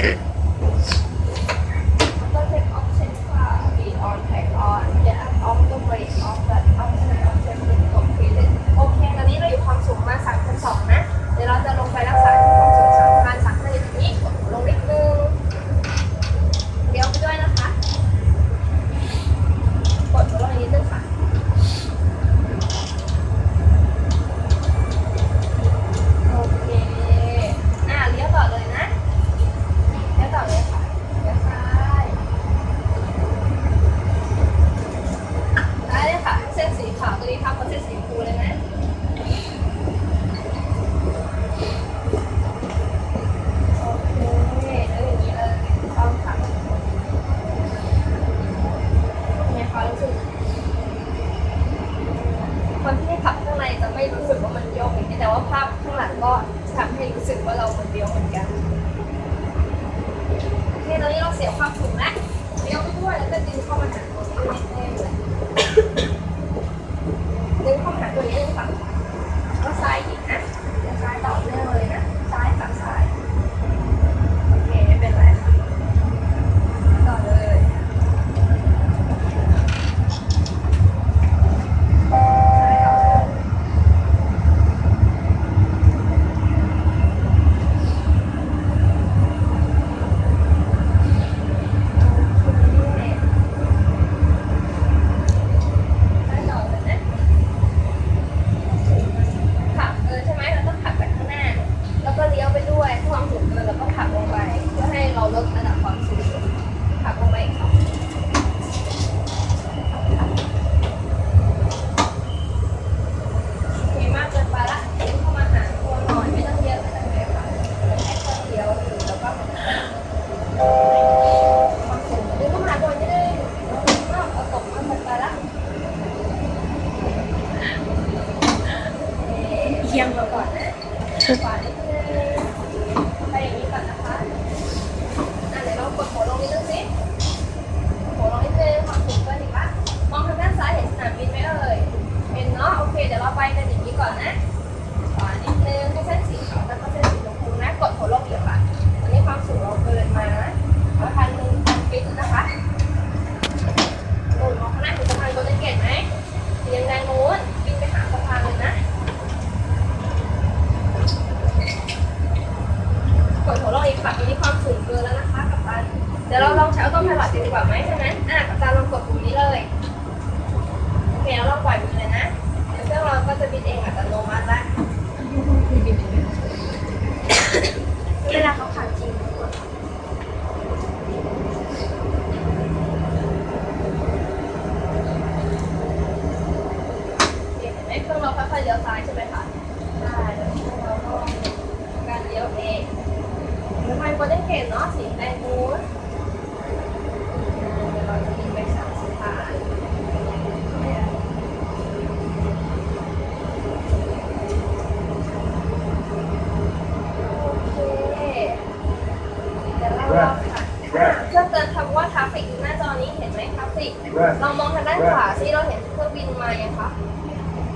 Okay. ียวเหมือนกันโอเคตอนนี้เราเสียความสูงนะเลี้ยวไปด้วยแล้วก็ดึงเข้ามาหาตัวเลยดึงเข้ามาหาตัวนี้ฝั่ง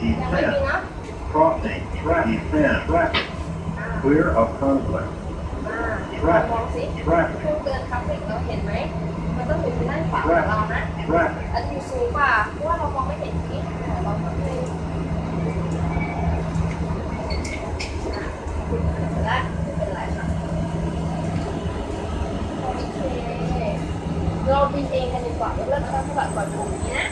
defense, crossing, track, defense, traffic, clear of conflict, อ่าเดี๋ยวเรามองสิเครื่อง traffic, เตือนคำเด็กเราเห็นไหม มันต้องอยู่ทางด้านขวาของเรานะ traffic, อันอยู่สูงกว่าเพราะว่าเรามองไม่เห็นที่แต่เราต้องเลยและไม่เป็นไรค่ะโอเคเราบินเองกันดีกว่าเดี๋ยวเลิกทำสลับก่อนตรงนี้นะ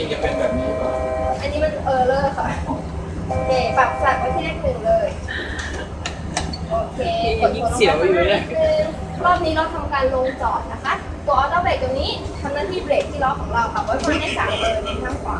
ริงจะเป็นแบบนี้ป่ะอันนี้มันเออเลอร์ค่ะโอเคปรับสั่งไว้ที่เลขหนึ่งเลย โอเคกดโทรลงมาหน่อยนึงรอบนี้เราทำการลงจอดนะคะ ตัวออโต้เบรกตรงนี้ทำหน้าที่เบรกที่ล้อของเราค่ะไว้คนได้สั่งเลยในข้างขวา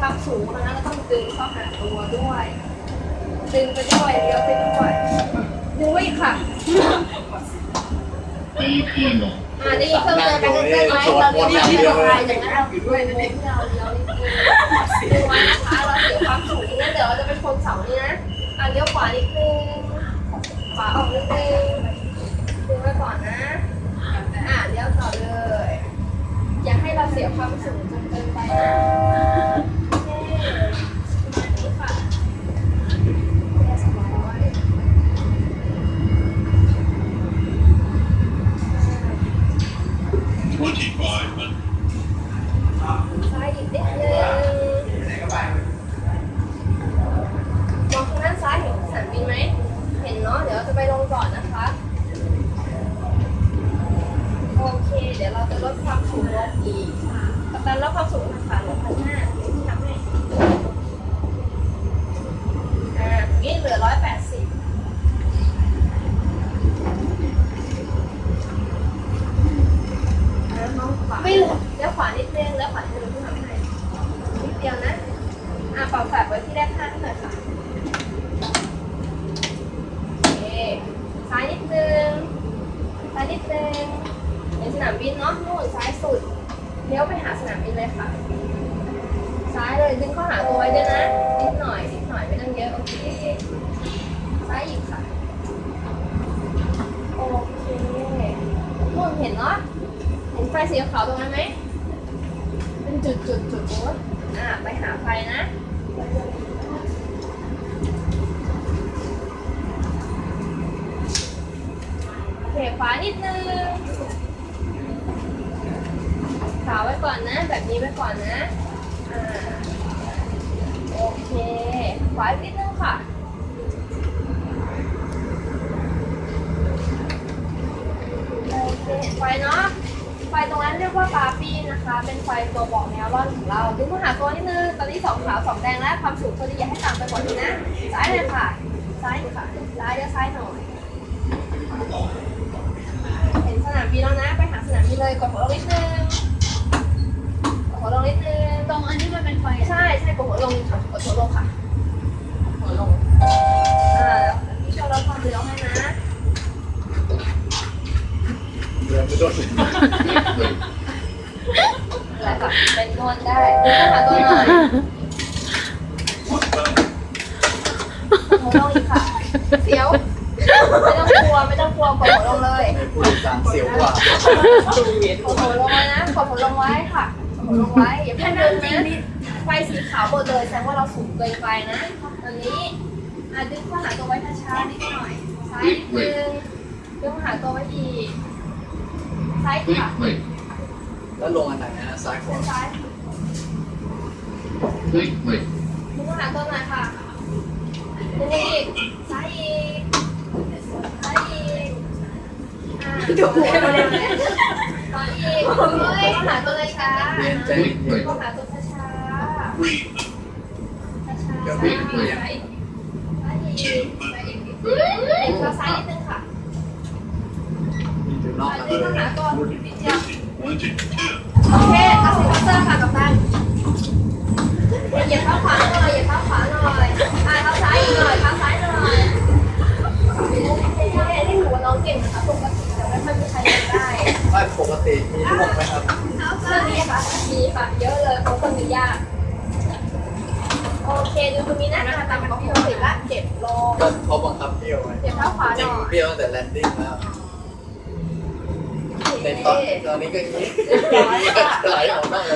ความสูงนะแล้วต้องดึงเข้าหาตัวด้วย ดึงไปด้วยเลี้ยวไปด้วยดูอีกค่ะได้ยินขึ้นลงอ่าได้ยินเพิ่มลยไปเรื่อยๆไหมเราเลี้ยวไปเายอย่างนั้นเราด้วยนะเนี่ยเราเลี้ยวดูไว้นะคะเราเสียความสูงนี้นะเดี๋ยวเราจะไป็นคนเสานี่นะอ่าเลี้ยวขวานิดนึงขวาออกนิดนึงดูไว้ก่อนนะอะเลี้ยวต่อเลยอย่าให้เราเสียความสูงจนเกินไปนะ ลดความสูงลงอีก แต่ลดความสูงนะคะเหลือพันห้า ซ้ายอีกค่ะ โอเคนู่นเห็นเนาะเห็นไฟสีขาวตรงนั้นไหม เป็นจุดจุดจุดๆๆโน้นอ่าไปหาไฟนะโอเคขวานิดนึงขาวไว้ก่อนนะ แบบนี้ไว้ก่อนนะ อ่า โอเค ขวาอีกนิดนึงค่ะ โอเคไฟเนาะไฟตรงนั้นเรียกว่าปาปีนนะคะ เป็นไฟตัวบอกแนวร่อนของเราดึงมาหาตัวนิดนึงตอนนี้สองขาวสองแดงแล้วความสูงพอดีอย่าให้ต่ำไปกว่านี้นะซ้ายเลยค่ะซ้ายค่ะซ้ายเดี๋ยวซ้ายหน่อยเห็นสนามบินแล้วนะ ไปหาสนามบินเลยกดหัวลงนิดนึงกดหัวลงนิดนึงตรงอันนี้มันเป็นไฟใช่ใช่กดหัวลงค่ะกดหัวลงค่ะหัวลงอ่าพี่โชว์เราความเร็วให้นะ เรือ ไม่โดนแล้วก็เป็นนวดได้ดึงเข้าหาตัวหน่อย One button. หัวลงอีกค่ะเสียว ไม่ต้องกลัว ไม่ต้องกลัวกดหัวลงเลยในผู้โดยสารเสียวกว่า กดหัวลงไว้นะกดหัวลงไว้ค่ะกดหัวลงไว้อย่าเพิ่งดึงนะไฟสีขาวหมดเลยแสดงว่าเราสูงเกินไปนะ ตอนนี้อะดึงเข้าหาตัวไว้ช้าๆนิดหน่อย ซ้ายนิดนึงดึงเข้าหาตัวไว้อีก ซ้ายค่ะ Wait, แล้วลงอันไหนนะซ้ายขวาซ้าย wait, wait. ดึงเข้าหาตัวหน่อยค่ะดึงอีกซ้ายอีกซ้ายอีกอ่าเดี๋ยวเร็วเร็วเลยซ้ายอีกเฮ้ยเข้าหาตัวเลยช้าเรียนใจ Wait, เข้า wait. หาตัวช้าช้า Three, ช้าช้าเดี๋ยวซ้ายวิ่อีงก เลย ซ้ายอีกซ้ายอีกซ้ายอีกเด็กเราซ้ายนิดนึงค่ะ ถึงนอกซ้ายนติดเดียวโอเคเอาสิบัสเตอร์ค่ะกับตันเหยียบเท้าขวาหน่อยเหยียบเท้าขวาหน่อยอ่าเท้าซ้ายอีกหน่อยเท้าซ้ายหน่อยโอเคนี่ถือว่าน้องเก่งนะคะปกติแต่ไม่ค่อยมีใครทำได้ไม่ปกติมีลูกคนไหมครับเรื่องนี้ค่ะมีค่ะเยอะเลยเพราะคนมียากโอเคดูตรงนี้นะนะคะตามปกติละเจ็บลงก็เขาบังคับเที่ยวไว้เจ็บเท้าขวาหน่อยเที่ยวตั้งแต่แลนดิ้งแล้ว ในตอนตอนนี้ก็อย่างนี้ไหลออกนอกเลย